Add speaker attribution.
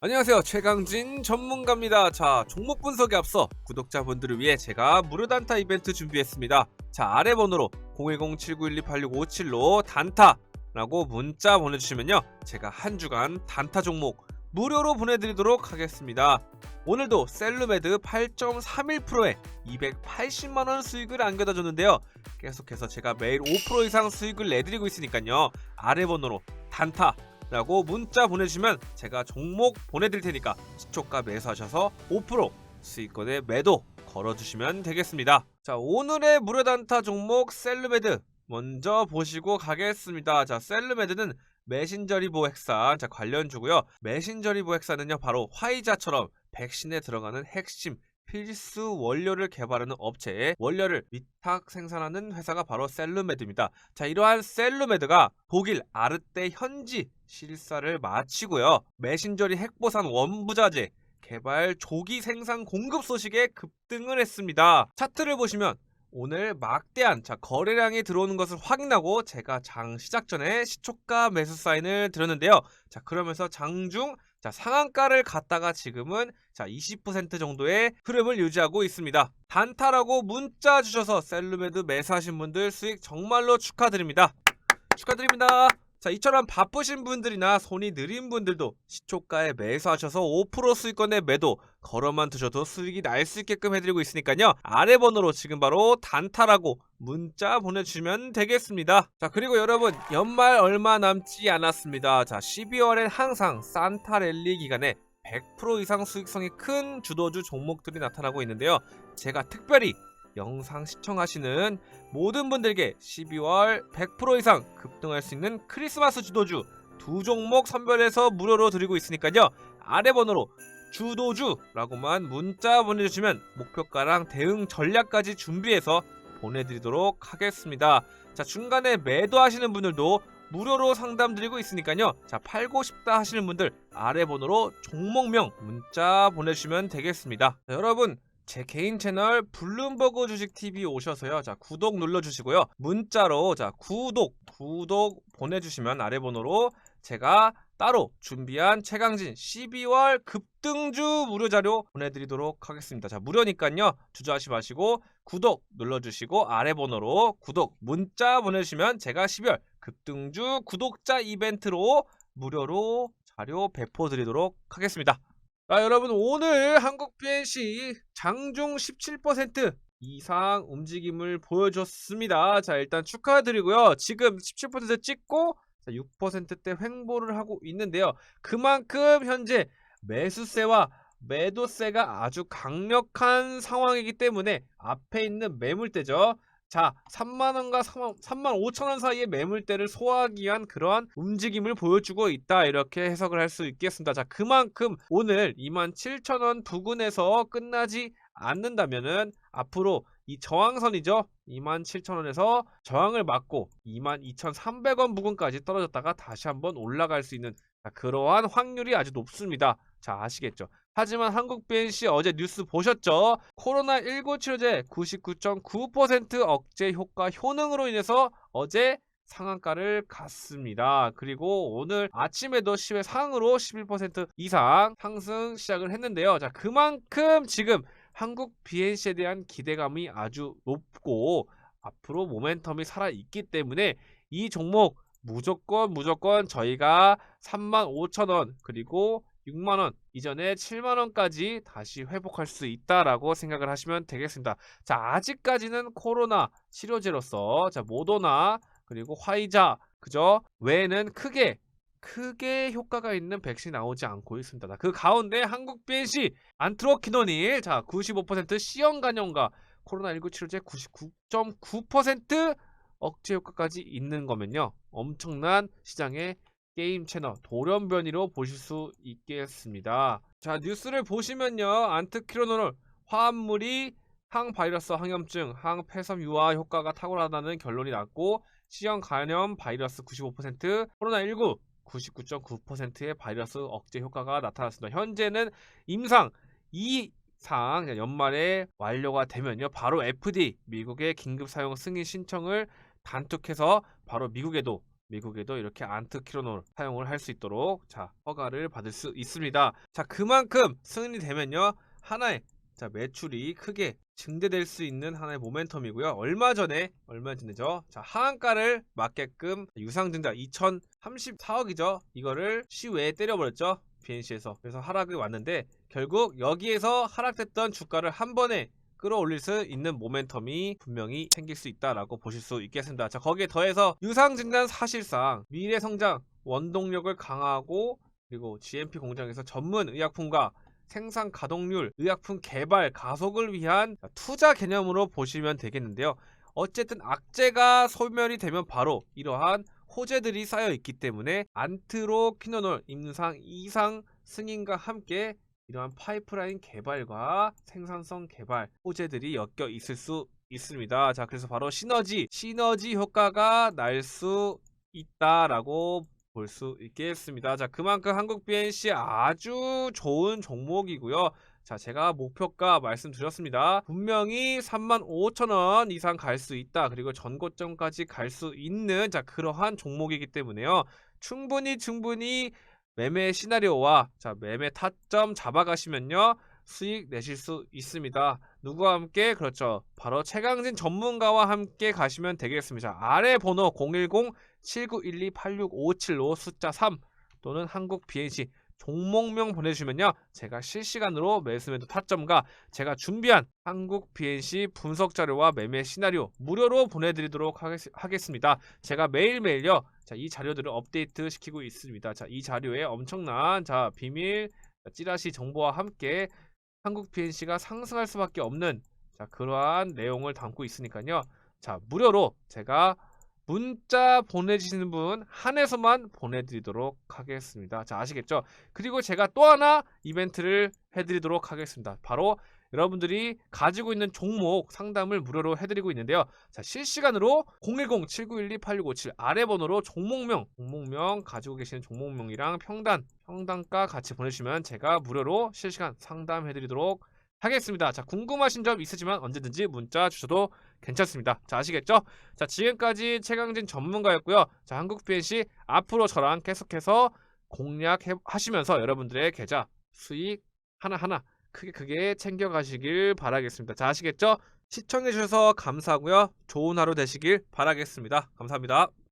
Speaker 1: 안녕하세요. 최강진 전문가입니다. 자 종목 분석에 앞서 구독자분들을 위해 제가 무료 단타 이벤트 준비했습니다. 자 아래 번호로 010-7912-8657로 단타라고 문자 보내주시면요. 제가 한 주간 단타 종목 무료로 보내드리도록 하겠습니다. 오늘도 셀루메드 8.31%에 280만원 수익을 안겨다 줬는데요. 계속해서 제가 매일 5% 이상 수익을 내드리고 있으니까요. 아래 번호로 단타 라고 문자 보내주시면 제가 종목 보내드릴 테니까 시초가 매수하셔서 5% 수익권에 매도 걸어주시면 되겠습니다. 자 오늘의 무료 단타 종목 셀루메드 먼저 보시고 가겠습니다. 자 셀루메드는 메신저리보 핵산 자 관련주고요. 메신저리보 핵산은요 바로 화이자처럼 백신에 들어가는 핵심 필수 원료를 개발하는 업체의 원료를 위탁 생산하는 회사가 바로 셀루메드입니다. 자, 이러한 셀루메드가 독일 아르떼 현지 실사를 마치고요. 메신저리 핵보산 원부자재 개발 조기 생산 공급 소식에 급등을 했습니다. 차트를 보시면 오늘 막대한 자 거래량이 들어오는 것을 확인하고 제가 장 시작 전에 시초가 매수 사인을 드렸는데요. 자 그러면서 장중 자 상한가를 갔다가 지금은 자 20% 정도의 흐름을 유지하고 있습니다. 단타라고 문자 주셔서 셀루메드 매수하신 분들 수익 정말로 축하드립니다. 축하드립니다. 자, 이처럼 바쁘신 분들이나 손이 느린 분들도 시초가에 매수하셔서 5% 수익권에 매도 걸어만 두셔도 수익이 날 수 있게끔 해드리고 있으니까요. 아래 번호로 지금 바로 단타라고 문자 보내주시면 되겠습니다. 자, 그리고 여러분 연말 얼마 남지 않았습니다. 자, 12월엔 항상 산타 랠리 기간에 100% 이상 수익성이 큰 주도주 종목들이 나타나고 있는데요. 제가 특별히 영상 시청하시는 모든 분들께 12월 100% 이상 급등할 수 있는 크리스마스 주도주 두 종목 선별해서 무료로 드리고 있으니까요. 아래 번호로 주도주라고만 문자 보내주시면 목표가랑 대응 전략까지 준비해서 보내드리도록 하겠습니다. 자 중간에 매도하시는 분들도 무료로 상담 드리고 있으니까요. 자 팔고 싶다 하시는 분들 아래 번호로 종목명 문자 보내주시면 되겠습니다. 자, 여러분 제 개인 채널 블룸버그 주식 TV 오셔서요. 자, 구독 눌러 주시고요. 문자로 자, 구독 구독 보내 주시면 아래 번호로 제가 따로 준비한 최강진 12월 급등주 무료 자료 보내드리도록 하겠습니다. 자, 무료니까요. 주저하지 마시고 구독 눌러주시고 아래 번호로 구독 문자 보내주시면 제가 12월 급등주 구독자 이벤트로 무료로 자료 배포 드리도록 하겠습니다. 자, 여러분 오늘 한국 BNC 장중 17% 이상 움직임을 보여줬습니다. 자, 일단 축하드리고요. 지금 17% 찍고 6%대 횡보를 하고 있는데요. 그만큼 현재 매수세와 매도세가 아주 강력한 상황이기 때문에 앞에 있는 매물대죠. 자, 3만원과 3만, 3만 5천원 사이의 매물대를 소화하기 위한 그러한 움직임을 보여주고 있다. 이렇게 해석을 할 수 있겠습니다. 자, 그만큼 오늘 2만 7천원 부근에서 끝나지 않는다면은 앞으로 이 저항선이죠. 27,000원에서 저항을 맞고 22,300원 부근까지 떨어졌다가 다시 한번 올라갈 수 있는 자, 그러한 확률이 아주 높습니다. 자, 아시겠죠? 하지만 한국 BNC 어제 뉴스 보셨죠? 코로나19 치료제 99.9% 억제 효과 효능으로 인해서 어제 상한가를 갔습니다. 그리고 오늘 아침에도 10회 상으로 11% 이상 상승 시작을 했는데요. 자, 그만큼 지금 한국 BNC에 대한 기대감이 아주 높고 앞으로 모멘텀이 살아있기 때문에 이 종목 무조건 무조건 저희가 35,000원 그리고 6만원 이전에 7만원까지 다시 회복할 수 있다라고 생각을 하시면 되겠습니다. 자 아직까지는 코로나 치료제로서 자 모더나 그리고 화이자 그저 외에는 크게 크게 효과가 있는 백신이 나오지 않고 있습니다. 그 가운데 한국 BNC 안트로키노닐 자95% C형 간염과 코로나19 치료제 99.9% 억제 효과까지 있는 거면요. 엄청난 시장의 게임 채널 돌연변이로 보실 수 있겠습니다. 자 뉴스를 보시면요. 안트키로놀 화합물이 항바이러스 항염증, 항폐섬 유화 효과가 탁월하다는 결론이 났고 C형 간염 바이러스 95%, 코로나19 99.9%의 바이러스 억제 효과가 나타났습니다. 현재는 임상 2상 연말에 완료가 되면요. 바로 FDA 미국의 긴급 사용 승인 신청을 단축해서 바로 미국에도 미국에도 이렇게 안트키로놀 사용을 할 수 있도록 자 허가를 받을 수 있습니다. 자 그만큼 승인이 되면요 하나의 자 매출이 크게 증대될 수 있는 하나의 모멘텀이고요. 얼마 전에 얼마 전에죠. 자 하한가를 맞게끔 유상증자 2034억이죠. 이거를 시외에 때려버렸죠. BNC에서 그래서 하락이 왔는데 결국 여기에서 하락됐던 주가를 한 번에 끌어올릴 수 있는 모멘텀이 분명히 생길 수 있다라고 보실 수 있겠습니다. 자 거기에 더해서 유상증자는 사실상 미래 성장 원동력을 강화하고 그리고 GMP 공장에서 전문 의약품과 생산 가동률, 의약품 개발 가속을 위한 투자 개념으로 보시면 되겠는데요. 어쨌든 악재가 소멸이 되면 바로 이러한 호재들이 쌓여 있기 때문에 안트로키노놀 임상 이상 승인과 함께 이러한 파이프라인 개발과 생산성 개발 호재들이 엮여 있을 수 있습니다. 자, 그래서 바로 시너지, 시너지 효과가 날 수 있다라고 볼 수 있겠습니다. 자, 그만큼 한국 BNC 아주 좋은 종목이고요. 자, 제가 목표가 말씀드렸습니다. 분명히 35,000원 이상 갈 수 있다. 그리고 전고점까지 갈 수 있는 자, 그러한 종목이기 때문에요. 충분히 충분히 매매 시나리오와 자, 매매 타점 잡아가시면요. 수익 내실 수 있습니다. 누구와 함께? 그렇죠. 바로 최강진 전문가와 함께 가시면 되겠습니다. 자, 아래 번호 010-7912-8657로 숫자 3 또는 한국 BNC 종목명 보내주시면요. 제가 실시간으로 매수매도 타점과 제가 준비한 한국 BNC 분석 자료와 매매 시나리오 무료로 보내드리도록 하겠, 하겠습니다. 제가 매일매일요. 자, 이 자료들을 업데이트 시키고 있습니다. 자, 이 자료에 엄청난 자, 비밀 자, 찌라시 정보와 함께 한국 BNC가 상승할 수밖에 없는 자, 그러한 내용을 담고 있으니까요. 자, 무료로 제가 문자 보내주시는 분 한해서만 보내드리도록 하겠습니다. 자, 아시겠죠? 그리고 제가 또 하나 이벤트를 해드리도록 하겠습니다. 바로 여러분들이 가지고 있는 종목 상담을 무료로 해드리고 있는데요. 자, 실시간으로 010-7912-8657 아래 번호로 종목명, 종목명 가지고 계시는 종목명이랑 평단, 평단가 같이 보내주시면 제가 무료로 실시간 상담해드리도록 하겠습니다. 자, 궁금하신 점 있으시면 언제든지 문자 주셔도 괜찮습니다. 자, 아시겠죠? 자, 지금까지 최강진 전문가였고요. 자, 한국 BNC 앞으로 저랑 계속해서 공략하시면서 여러분들의 계좌 수익 하나하나 크게 크게 챙겨가시길 바라겠습니다. 자, 아시겠죠? 시청해주셔서 감사하고요. 좋은 하루 되시길 바라겠습니다. 감사합니다.